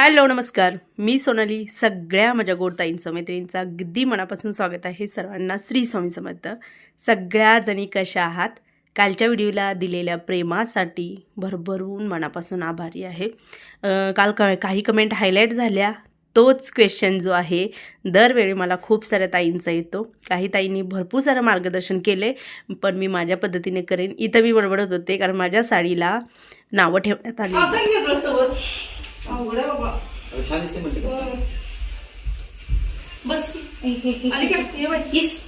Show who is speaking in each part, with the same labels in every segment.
Speaker 1: Hello नमस्कार. मी सोनाली सगळ्या माझ्या गोडताईंचं मैत्रिणींचं अगदी मनापासून स्वागत आहे सर्वांना श्री स्वामी समर्थ. सगळ्या जणी कशा आहात? कालच्या व्हिडिओला दिलेल्या प्रेमासाठी भरभरून मनापासून आभारी आहे. काल क काही कमेंट हायलाईट झाल्या. तोच क्वेश्चन जो आहे दरवेळी मला खूप साऱ्या ताईंचा येतो. काही ताईंनी भरपूर सारं मार्गदर्शन केले पण मी माझ्या पद्धतीने करेन. इथं मी बडबडत होते कारण माझ्या साडीला नावं ठेवण्यात आली
Speaker 2: छान दिसते म्हणते का?
Speaker 1: बस
Speaker 3: इस.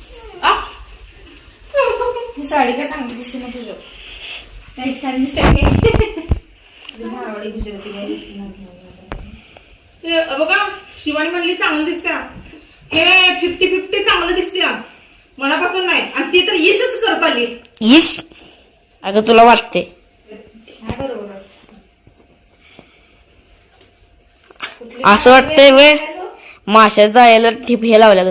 Speaker 3: ही साडी काय चांगली दिसते ना तुझं? नाही छान दिसते. काय मारवाडी गुजराती काय दिसते ना.
Speaker 4: बघा शिवानी म्हणली चांगलं दिसत्या हे फिफ्टी फिफ्टी चांगलं दिसत्या मनापासून नाही. आणि ती तर इसच करत आली.
Speaker 1: इस अगं तुला वाटते असं वाटतंय वे माशा जायला ठिप हे लावल्या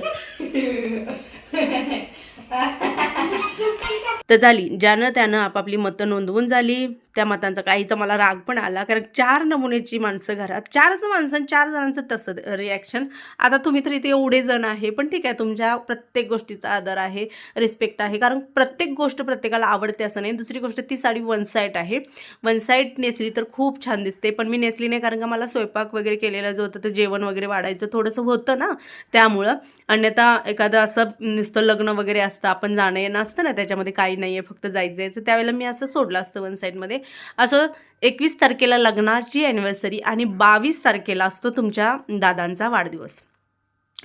Speaker 1: तर झाली. ज्यानं त्यानं आपापली मतं नोंदवून झाली. त्या मतांचा काहीचा मला राग पण आला. कारण चार नमुन्याची माणसं घरात चारच माणसं चार जणांचं तसं रिॲक्शन आता तुम्ही तर इथे एवढे जण आहे पण ठीक आहे तुमच्या प्रत्येक गोष्टीचा आदर आहे रिस्पेक्ट आहे. कारण प्रत्येक गोष्ट प्रत्येकाला आवडते असं नाही. दुसरी गोष्ट ती साडी वन साईड आहे. वन साईड नेसली तर खूप छान दिसते. पण मी नेसली नाही कारण का मला स्वयंपाक वगैरे केलेला जो होतं ते जेवण वगैरे वाढायचं थोडंसं होतं ना त्यामुळं. अन्यथा एखादं असं नुसतं लग्न वगैरे असतं आपण जाणं येणं असतं ना त्याच्यामध्ये काही नाही आहे फक्त जायचं यायचं त्यावेळेला मी असं सोडलं असतं वन साईडमध्ये असं एकवीस तारखेला लग्नाची ॲनिव्हर्सरी आणि बावीस तारखेला असतो तुमच्या दादांचा वाढदिवस.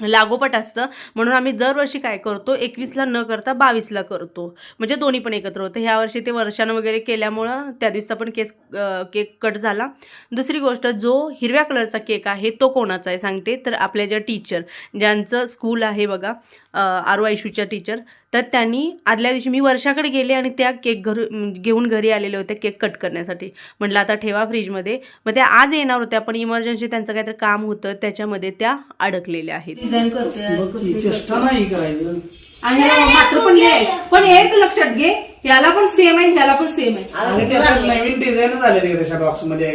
Speaker 1: लागोपाठ असतं. म्हणून आम्ही दरवर्षी काय करतो? एकवीसला न करता बावीसला करतो. म्हणजे दोन्ही पण एकत्र होतं. ह्या वर्षी ते वर्षानं वगैरे केल्यामुळं त्या दिवसा पण केस केक कट झाला. दुसरी गोष्ट जो हिरव्या कलरचा केक आहे तो कोणाचा आहे? सांगते. तर आपल्या ज्या टीचर ज्यांचं स्कूल आहे बघा आरो आयशूच्या टीचर तर त्यांनी आदल्या दिवशी मी वर्षाकडे गेले आणि त्या केक घर घेऊन घरी आलेले होते केक कट करण्यासाठी. म्हटलं आता ठेवा फ्रीजमध्ये. मग त्या आज येणार होत्या पण इमर्जन्सी त्यांचं काहीतरी काम होतं त्याच्यामध्ये त्या अडकलेल्या आहेत. डिझाईन
Speaker 2: बघ की, चेष्टा नाही करायचं.
Speaker 4: आणि मात्र पण हे एक लक्षात घे ह्याला पण सेम आहे ह्याला पण सेम आहे.
Speaker 2: नवीन डिझाईन झाले. बॉक्समध्ये.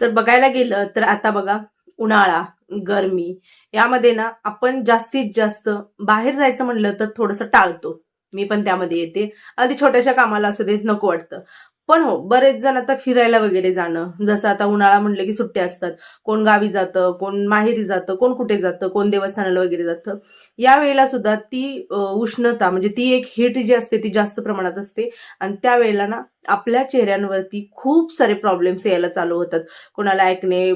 Speaker 1: जर बघायला गेलं तर आता बघा उन्हाळा. गरमी यामध्ये ना आपण जास्तीत जास्त बाहेर जायचं म्हणलं तर थोडंसं टाळतो. मी पण त्यामध्ये येते. अगदी छोट्याशा कामाला असू देत नको वाटतं. पण हो बरेच जण आता फिरायला वगैरे जाणं जसं आता उन्हाळा म्हणलं की सुट्ट्या असतात. कोण गावी जातं कोण माहेरी जातं कोण कुठे जातं कोण देवस्थानाला वगैरे जातं. यावेळेला सुद्धा ती उष्णता म्हणजे ती एक हीट जी असते ती जास्त प्रमाणात असते. आणि त्यावेळेला ना आपल्या चेहऱ्यांवरती खूप सारे प्रॉब्लेम्स यायला चालू होतात. कोणाला ऐकणे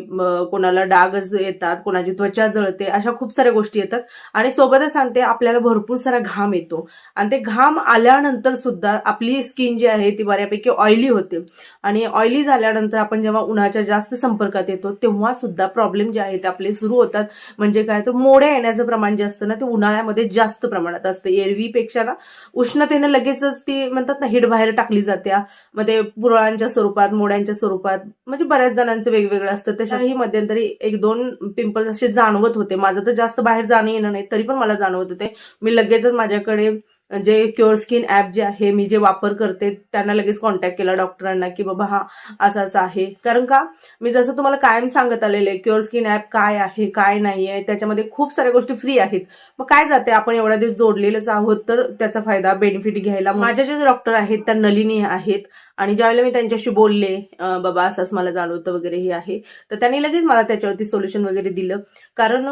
Speaker 1: कोणाला डागच येतात कोणाची त्वचा जळते अशा खूप साऱ्या गोष्टी येतात. आणि सोबतच सांगते आपल्याला भरपूर सारा घाम येतो. आणि ते घाम आल्यानंतर सुद्धा आपली स्किन जी आहे ती बऱ्यापैकी ऑइली होते. आणि ऑइली झाल्यानंतर आपण जेव्हा उन्हाच्या जास्त संपर्कात येतो तेव्हा सुद्धा प्रॉब्लेम जे आहेत ते आपले सुरू होतात. म्हणजे काय तर मोड्या येण्याचं प्रमाण जे असतं ना ते उन्हाळ्यामध्ये जास्त प्रमाणात असतं. एरवीपेक्षा ना उष्णतेनं लगेचच ती म्हणतात ना हिट बाहेर टाकली जाते मग ते पुरळांच्या स्वरूपात मोड्यांच्या स्वरूपात म्हणजे बऱ्याच जणांचं वेगवेगळं असतं. तशाही मध्यंतरी एक दोन पिंपल्स असे जाणवत होते. माझं तर जास्त बाहेर जाणं येणं नाही तरी पण मला जाणवत होते. मी लगेचच माझ्याकडे जे क्युअर स्किन ॲप जे आहे मी जे वापर करते त्यांना लगेच कॉन्टॅक्ट केला डॉक्टरांना की बाबा हा असं असं आहे. कारण का? मी जसं तुम्हाला कायम सांगत आलेले आहे क्युअर स्किन ॲप काय आहे काय नाही आहे त्याच्यामध्ये खूप साऱ्या गोष्टी फ्री आहेत. मग काय जाते? आपण एवढ्या दिवस जोडलेलंच आहोत तर त्याचा फायदा बेनिफिट घ्यायला. माझ्या जे डॉक्टर आहेत त्या नलिनी आहेत. आणि ज्यावेळेला मी त्यांच्याशी बोलले बाबा असंच मला जाणवतं वगैरे हे आहे तर त्यांनी लगेच मला त्याच्यावरती सोल्युशन वगैरे दिलं. कारण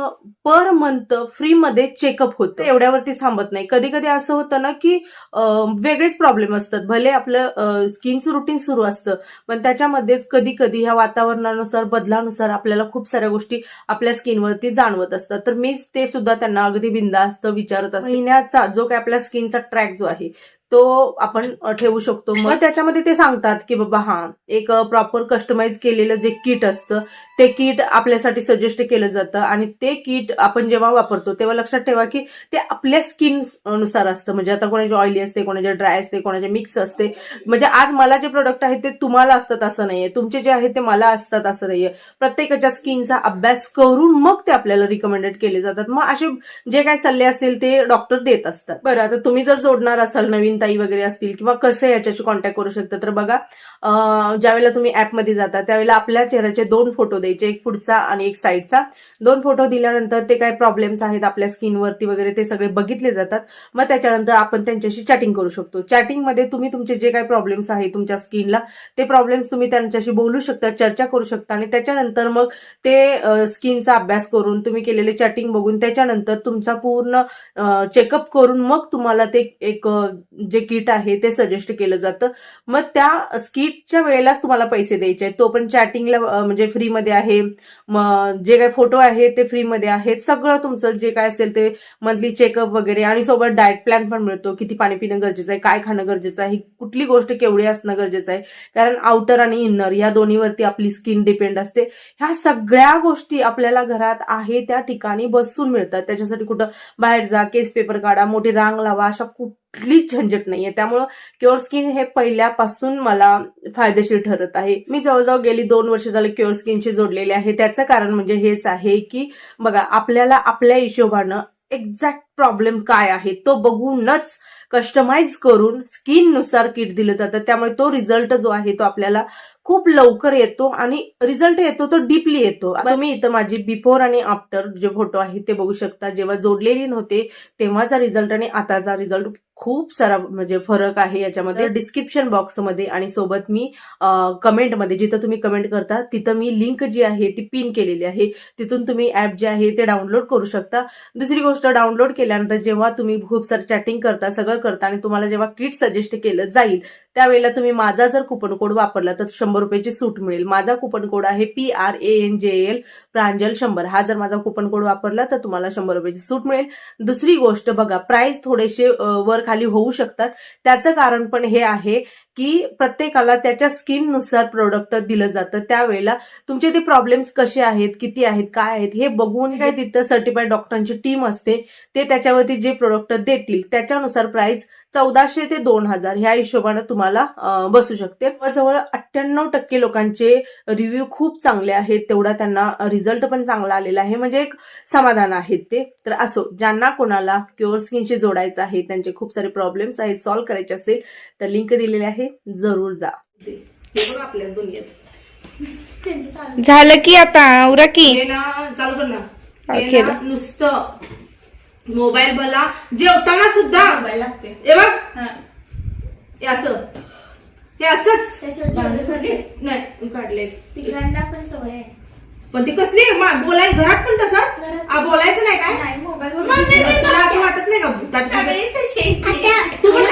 Speaker 1: पर मंथ फ्रीमध्ये चेकअप होतं. एवढ्यावरतीच थांबत नाही. कधी कधी असं होतं ना की वेगळेच प्रॉब्लेम असतात. भले आपलं स्किनचं रुटीन सुरू असतं पण त्याच्यामध्येच कधी कधी ह्या वातावरणानुसार बदलानुसार आपल्याला खूप साऱ्या गोष्टी आपल्या स्किनवरती जाणवत असतात. तर मी ते सुद्धा त्यांना अगदी बिंदास्त विचारत असते. महिन्याचा जो काय आपल्या स्किनचा ट्रॅक जो आहे तो आपण ठेवू शकतो. मग त्याच्यामध्ये ते सांगतात की बाबा हा एक प्रॉपर कस्टमाइज केलेलं जे किट असतं ते किट आपल्यासाठी सजेस्ट केलं जातं आणि ते किट आपण जेव्हा वापरतो तेव्हा लक्षात ठेवा की ते आपल्या स्किननुसार असतं. म्हणजे आता कोणाची ऑइली असते कोणाचे ड्राय असते कोणाचे मिक्स असते. म्हणजे आज मला जे प्रोडक्ट आहेत ते तुम्हाला असतात असं नाहीये. तुमचे जे आहेत ते मला असतात असं नाहीये. प्रत्येकाच्या स्किनचा अभ्यास करून मग ते आपल्याला रिकमेंडेड केले जातात. मग असे जे काही सल्ले असेल ते डॉक्टर देत असतात. बरं आता तुम्ही जर जोडणार असाल नवीन ताई वगैरे असतील किंवा कसं याच्याशी कॉन्टॅक्ट करू शकता? तर बघा ज्यावेळेला तुम्ही ऍपमध्ये जाता त्यावेळेला आपल्या चेहऱ्याचे दोन फोटो द्यायचे एक पुढचा आणि एक साईडचा दोन फोटो दिल्यानंतर ते काय प्रॉब्लेम्स आहेत आपल्या स्किनवरती वगैरे ते सगळे बघितले जातात. मग त्याच्यानंतर आपण त्यांच्याशी चॅटिंग करू शकतो. चॅटिंगमध्ये तुम्ही तुमचे जे काही प्रॉब्लेम्स आहेत तुमच्या स्किनला ते प्रॉब्लेम्स तुम्ही त्यांच्याशी बोलू शकता चर्चा करू शकता आणि त्याच्यानंतर मग ते स्किनचा अभ्यास करून तुम्ही केलेले चॅटिंग बघून त्याच्यानंतर तुमचा पूर्ण चेकअप करून मग तुम्हाला ते एक जे किट आहे ते सजेस्ट केलं जातं. मग त्या स्किटच्या वेळेलाच तुम्हाला पैसे द्यायचे आहेत. तो पण चॅटिंगला म्हणजे फ्रीमध्ये आहे. मग जे काही फोटो आहे ते फ्रीमध्ये आहेत. सगळं तुमचं जे काय असेल ते मंथली चेकअप वगैरे आणि सोबत डाएट प्लॅन पण मिळतो. किती पाणी पिणं गरजेचं आहे काय खाणं गरजेचं आहे कुठली गोष्ट केवढी असणं गरजेचं आहे. कारण आउटर आणि इनर या दोन्हीवरती आपली स्किन डिपेंड असते. ह्या सगळ्या गोष्टी आपल्याला घरात आहे त्या ठिकाणी बसून मिळतात. त्याच्यासाठी कुठं बाहेर जा केस पेपर काढा मोठी रांग लावा अशा कुठलीच झंझट नाहीये. त्यामुळं क्युअर स्किन हे पहिल्यापासून मला फायदेशीर ठरत आहे. मी जवळजवळ गेली दोन वर्ष झाले क्युअर स्किनशी जोडलेले आहे. त्याचं कारण म्हणजे हेच आहे की बघा आपल्याला आपल्या हिशोबानं एक्झॅक्ट प्रॉब्लेम काय आहे तो बघूनच कस्टमाइज करून स्किननुसार किट दिलं जातं. त्यामुळे तो रिझल्ट जो आहे तो आपल्याला खूप लवकर येतो आणि रिझल्ट येतो तो डीपली येतो. आता तुम्ही इथं माझी बिफोर आणि आफ्टर जे फोटो आहे ते बघू शकता. जेव्हा जोडलेली नव्हते तेव्हाचा रिझल्ट आणि आताचा रिझल्ट खूप सारा म्हणजे फरक आहे याच्यामध्ये. डिस्क्रिप्शन बॉक्समध्ये आणि सोबत मी कमेंटमध्ये जिथं तुम्ही कमेंट करता तिथं मी लिंक जी आहे ती पिन केलेली आहे. तिथून तुम्ही ऍप जे आहे ते डाउनलोड करू शकता. दुसरी गोष्ट डाउनलोड केल्यानंतर जेव्हा तुम्ही खूप सारं चॅटिंग करता सगळं करता आणि तुम्हाला जेव्हा किट सजेस्ट केलं जाईल त्यावेळेला तुम्ही माझा जर कुपन कोड वापरला तर शंभर रुपयाची सूट मिळेल. माझा कुपन कोड आहे P R A N J L Pranjal शंभर. हा जर माझा कुपन कोड वापरला तर तुम्हाला शंभर रुपयाची सूट मिळेल. दुसरी गोष्ट बघा प्राइस थोडेसे वर खाली होऊ शकतात. त्याचं कारण पण हे आहे की प्रत्येकाला त्याच्या स्किननुसार प्रोडक्ट दिलं जातं. त्यावेळेला तुमचे ते प्रॉब्लेम्स कसे आहेत किती आहेत काय आहेत हे बघून काय तिथं सर्टिफाईड डॉक्टरांची टीम असते ते त्याच्यावरती जे प्रोडक्ट देतील त्याच्यानुसार प्राइस चौदाशे ते दोन हजार ह्या हिशोबानं तुम्हाला बसू शकते. जवळ अठ्ठ्याण्णव टक्के लोकांचे रिव्ह्यू खूप चांगले आहेत तेवढा त्यांना रिझल्ट पण चांगला आलेला आहे. म्हणजे एक समाधान आहेत ते. तर असो ज्यांना कोणाला क्युअर स्किनशी जोडायचं आहे त्यांचे खूप सारे प्रॉब्लेम्स आहेत सॉल्व्ह करायचे असेल तर लिंक दिलेली आहे. जरूर जा. बघ आपल्या दुनियेत.
Speaker 3: त्यांचं चालू
Speaker 4: झालं की आता उरा की.
Speaker 1: हे ना चालू कर ना. नुसतं. मोबाईल बला जेवताना सुद्धा.
Speaker 3: मोबाईल लागते
Speaker 1: हे बघ.
Speaker 3: हा.
Speaker 1: हे असं. हे असंच. नाही काढले
Speaker 3: पण सवय आहे.
Speaker 1: पण ती कसली बोलाय घरात पण तसं? बोलायचं नाही काय?
Speaker 3: नाही मोबाईल
Speaker 1: असं वाटत नाही का? तू पण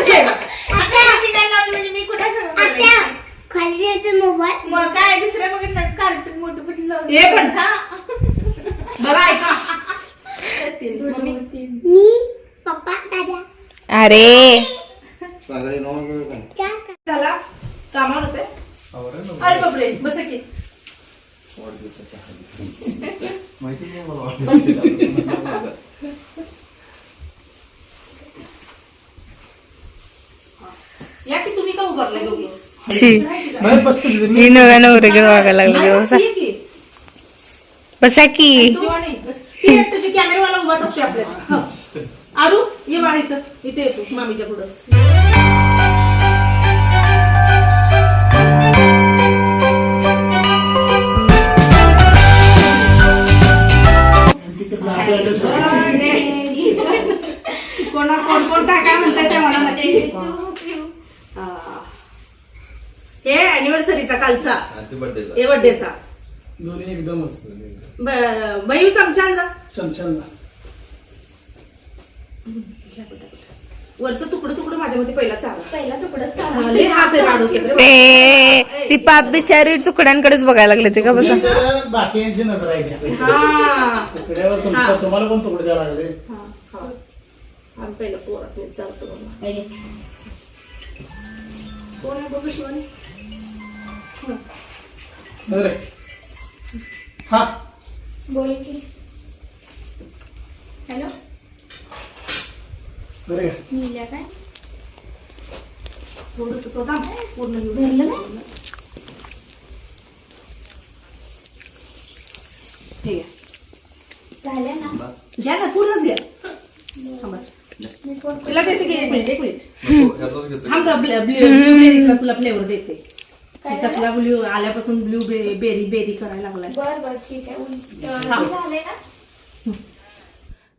Speaker 3: म्हणजे मी कुठे सगळं बोलायचं?
Speaker 5: खाली येतो मोबाईल.
Speaker 3: मग काय दुसऱ्या कार्टून मोठं मोठं लावून
Speaker 1: हे पण.
Speaker 3: हा.
Speaker 1: बघा ऐका. मम्मी,
Speaker 5: मी पप्पा दादा.
Speaker 4: अरे.
Speaker 5: चार
Speaker 1: झाला? कामावर होते? अरे बापरे बस की. या की तुम्ही का उभारलाय
Speaker 2: तिथे.
Speaker 4: मी नव्या नवऱ्याच्या वागायला लागले बसा
Speaker 1: बस, की. कॅमेरावाला उभाच असते आपल्याला. आरू ये बाळा इथं इथे येतो मामीच्या पुढं कोणा कोण कोण काय काय म्हणताय ते म्हणा नक्की
Speaker 3: तू पिऊ.
Speaker 1: हा. हे अॅनिव्हर्सरीचा कालचा. हे बर्थडेचा
Speaker 2: दोन्ही एकदमच.
Speaker 1: बयू चमचा आण जा
Speaker 2: चमचम
Speaker 1: वरचं तुकडं तुकडं माझ्यामध्ये पहिला चालला
Speaker 3: पहिला तुकडच
Speaker 1: लय हात आहे लाडू केले.
Speaker 4: ए ती पाप बिचारी तुकड्यांकडेच बघायला लागले ते का बसा?
Speaker 2: बाकीची नजर आहे त्या.
Speaker 1: हा.
Speaker 2: तुकड्यावर तुमचा तुम्हाला पण तुकडे द्यायला लागले.
Speaker 1: हा, हा. आम्ही पहिलं चालतो बाबा. कोण आहे बघू शिवानी?
Speaker 2: अरे हा
Speaker 3: बोल की हॅलो
Speaker 2: अरे
Speaker 3: काय
Speaker 1: थोडं तो थांब. पूर्ण घेऊन. ठीक आहे
Speaker 3: झालं ना
Speaker 1: घ्या ना पूर्णच घ्या थांबा.
Speaker 3: मी
Speaker 4: तुला देते की एक मिनिट एक हा का तुला फ्लेवर देते कसला ब्ल्यू आल्यापासून ब्ल्यू बेरी बेरी करायला लागलाय.
Speaker 3: बर बर ठीक आहे. उल- अं, हे झालंय ना?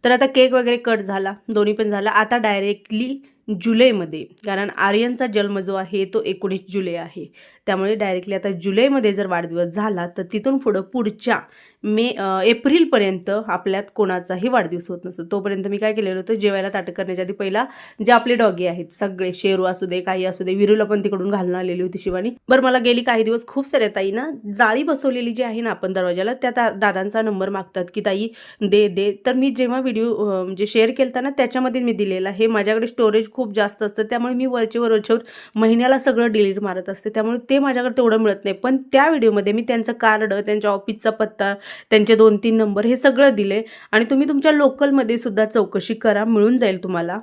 Speaker 1: तर आता केक वगैरे कट झाला. दोन्ही पण झाला. आता डायरेक्टली जुलैमध्ये कारण आर्यनचा जन्म जो आहे तो एकोणीस जुलै आहे. त्यामुळे डायरेक्टली आता जुलैमध्ये जर वाढदिवस झाला तर तिथून पुढं पुढच्या मे एप्रिलपर्यंत आपल्यात कोणाचाही वाढदिवस होत नसतो. तोपर्यंत मी काय केलेलं होतं जेवायला ताटं करण्याच्या आधी पहिला जे आपले डॉगी आहेत सगळे शेरू असू दे काही असू दे विरूला पण तिकडून घालून आलेली होती शिवानी. बरं मला गेली काही दिवस खूप साऱ्या ताई ना जाळी बसवलेली जी आहे ना आपण दरवाजाला त्या दा- दादांचा नंबर मागतात की ताई दे दे. तर मी जेव्हा व्हिडिओ म्हणजे शेअर केलता ना त्याच्यामध्ये मी दिलेला हे माझ्याकडे स्टोरेज खूप जास्त असतं त्यामुळे मी वरचे वरच्यावर महिन्याला सगळं डिलीट मारत असते. त्यामुळे ते माझ्याकडे तेवढं मिळत नाही. पण त्या व्हिडिओमध्ये मी त्यांचं कार्ड त्यांच्या ऑफिसचा पत्ता त्यांचे दोन तीन नंबर हे सगळं दिले आणि तुम्ही तुमच्या लोकलमध्ये सुद्धा चौकशी करा मिळून जाईल तुम्हाला.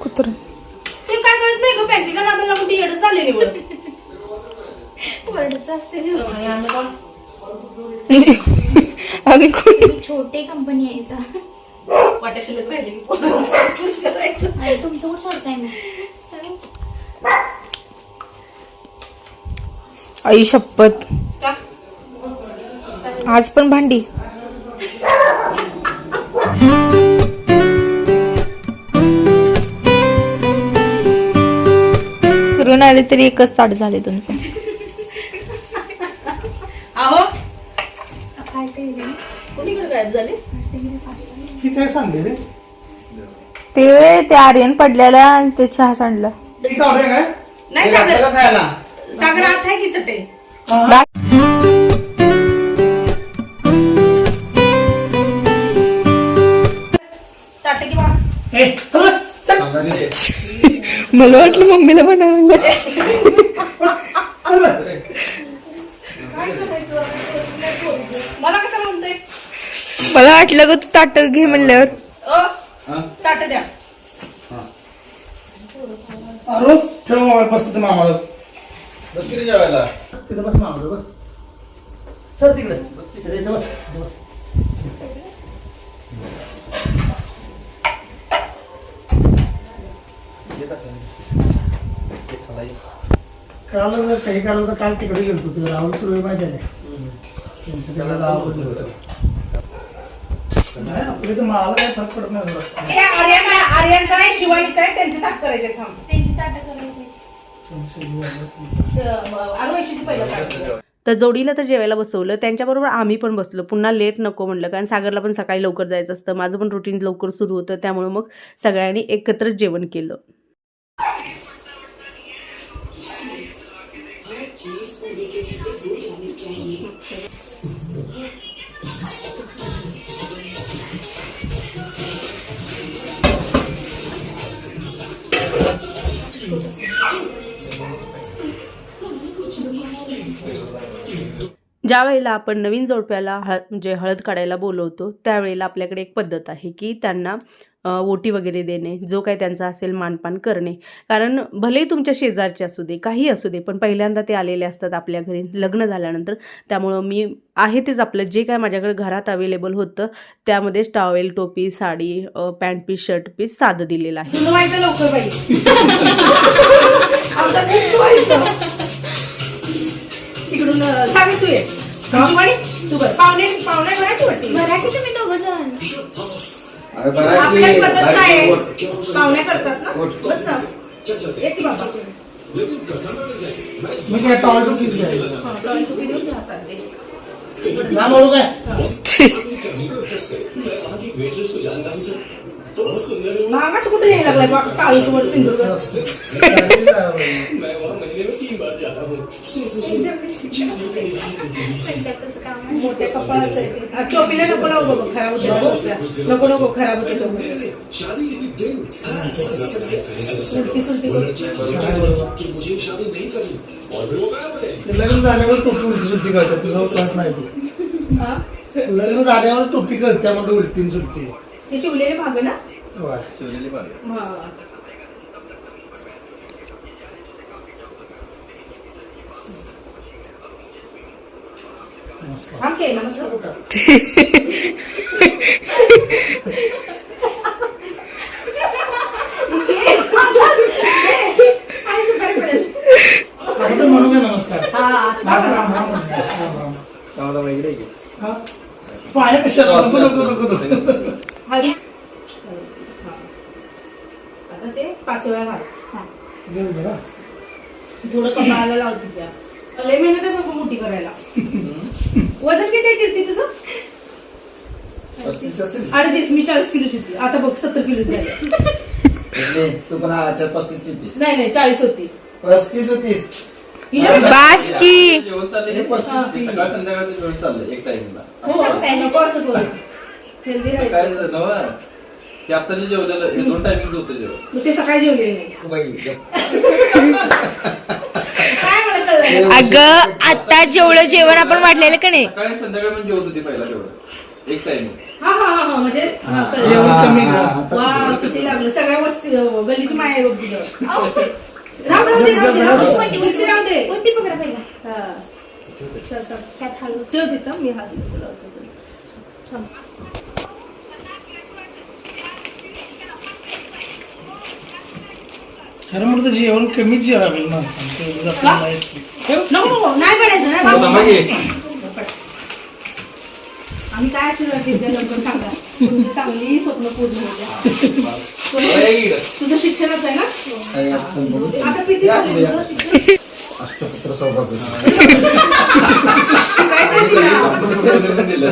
Speaker 3: कुत्र.
Speaker 4: ते काय कळत नाही लागून ती.
Speaker 3: वरडच असते
Speaker 4: आम्ही
Speaker 3: छोटे कंपनी आहे
Speaker 4: राहिली
Speaker 3: तुमचं कुठं सोडताय ना.
Speaker 6: आई शपथ? आज पण भांडी. फिरून आले तरी एकच ताट झाले तुमचं.
Speaker 4: आहो.
Speaker 3: ते
Speaker 2: ती
Speaker 6: आर्यन पडलेला आणि ते चहा सांडला.
Speaker 4: नाही सागर सागर आत आहे की चटे की.
Speaker 6: मला वाटलं मम्मीला
Speaker 2: बस.
Speaker 4: मला कशाला म्हणतोय?
Speaker 6: मला वाटलं ग तू ताट घे म्हणल्यावर.
Speaker 4: अ? ताट द्या.
Speaker 2: अरे ठेव मोबाईल मामाला.
Speaker 7: बस किती जेवायला?
Speaker 2: तिथं बस मामाला बस. सर तिकडे. तिकडे. इथं बस. बस. काल जर काही काल तर काल तिकडे गेलो होतो राहुल सुरू माहिती आहे. त्यांचं तिकडे होतं. नाही इथं मला काय फरक पडत नाही.
Speaker 4: हे आर्यन आर्यनचा आहे शिवानीचा आहे त्यांचे ताट करायचे थांब.
Speaker 1: तर जोडीला तर जेवायला बसवलं. त्यांच्याबरोबर आम्ही पण बसलो. पुन्हा लेट नको म्हणलं कारण सागरला पण सकाळी लवकर जायचं असतं. माझं पण रुटीन लवकर सुरू होतं. त्यामुळे मग सगळ्यांनी एकत्रच जेवण केलं. ज्या वेळेला आपण नवीन जोडप्याला हळ म्हणजे हळद काढायला बोलवतो त्यावेळेला आपल्याकडे एक पद्धत आहे की त्यांना ओटी वगैरे देणे जो काही त्यांचा असेल मानपान करणे. कारण भलेही तुमच्या शेजारचे असू दे काही असू दे पण पहिल्यांदा ते आलेले असतात आपल्या घरी लग्न झाल्यानंतर. त्यामुळं मी आहे तेच आपलं जे काय माझ्याकडे घरात अवेलेबल होतं त्यामध्येच टॉवेल टोपी sari pant piece shirt piece साधं दिलेलं आहे.
Speaker 4: लवकर पाहिजे तिकडून तू बर पाहुणे पाहुणे भरायची वाटते
Speaker 3: मराठी तुम्ही दोघं जण.
Speaker 7: अरे बरं
Speaker 4: आपल्यात
Speaker 7: की
Speaker 4: पद्धत काय आहे?
Speaker 7: बाहेर
Speaker 4: पाहुणे करतात ना. बस ना. बाबा.
Speaker 2: मी काय टॉल टू किती आहे?
Speaker 4: हा, टोपी देऊन महागात कुठे यायला लागलाय बा काळी वर सिंधुदुर्ग. मोठ्या कपाळाचं आहे ते. हा, टोपीला नको लावू बाबा खराब होते नको नको खराब होते टोपी. सुलटी सुलटी करू.
Speaker 2: लग्न झाल्यावर टोपी उलटी सुट्टी करतात तुझा क्लास नाही तू
Speaker 4: हा?
Speaker 2: लग्न झाल्यावर टोपी करते त्यामुळे उलटी सुट्टी
Speaker 4: ते शिवलेले भाग ना शिवलेले भाग ओके नमस्कार
Speaker 2: नमस्कार
Speaker 4: हा
Speaker 7: इकडे
Speaker 2: पाया कशा नको नको नको
Speaker 4: आता ते पाच वेळा घाल. थोडं कपाळाला लाव तुझ्या. लय मेहनत आहे बाबा मोठी करायला. वजन किती आहे कीर्ती तुझं?
Speaker 7: पस्तीस असेल.
Speaker 4: अडतीस. मी चाळीस किलो होती आता बघ सत्तर किलो झाले
Speaker 7: तू पण आजच्या पस्तीस चित्तीस
Speaker 4: नाही नाही चाळीस होती.
Speaker 7: पस्तीस होतीस.
Speaker 8: बास. की.
Speaker 7: जेवण चालले सकाळ संध्याकाळचं जेवण चाललंय. एक टाइमला
Speaker 4: हो नको असं करू. हेल्दी
Speaker 7: काय
Speaker 4: राहायचं.
Speaker 7: झालं नवा? ते आत्ताचे जेवलेलं हे दोन टायमिंग होतं जेवण
Speaker 4: मग ते सकाळी जेवलेले नाही.
Speaker 7: बाई
Speaker 4: काय मला कळलं नाही.
Speaker 8: अगं आता जेवढं जेवण आपण वाढलेलं का नाही?
Speaker 7: सकाळी आणि संध्याकाळी पण जेवत होती पहिला तेवढं एक
Speaker 4: हा हा हा हा म्हणजे हा, कळलं.
Speaker 2: जेवण कमी कर.
Speaker 4: वा किती लागलं. सगळ्या वस्ती गलीची माया आहे बघ तुझं राम राम दे राम दे राम दे. वरती वरती राहू दे
Speaker 3: कोणती पकडा पहिला?
Speaker 4: हा. चल, चल.
Speaker 3: त्यात हळू
Speaker 4: ठेव तिथं. मी हात देतो, लावतो. तुला. थांब.
Speaker 2: खरं म्हणलं तर जेवण कमीच नाही. खरंच
Speaker 4: नको, नाही पडायचं
Speaker 7: हो,
Speaker 4: बाबा.
Speaker 7: दमा घे.
Speaker 4: आम्ही काय आशीर्वाद देते लवकर सांगा तुमची चांगली स्वप्न पूर्ण होते
Speaker 7: बरं, ये इकडं.
Speaker 4: तुझं शिक्षणच आहे ना. आता किती झालं. तुझं शिक्षण?
Speaker 7: अष्टपुत्र सौभाग्य
Speaker 4: शिकायचं आहे तिला.
Speaker 7: दिलं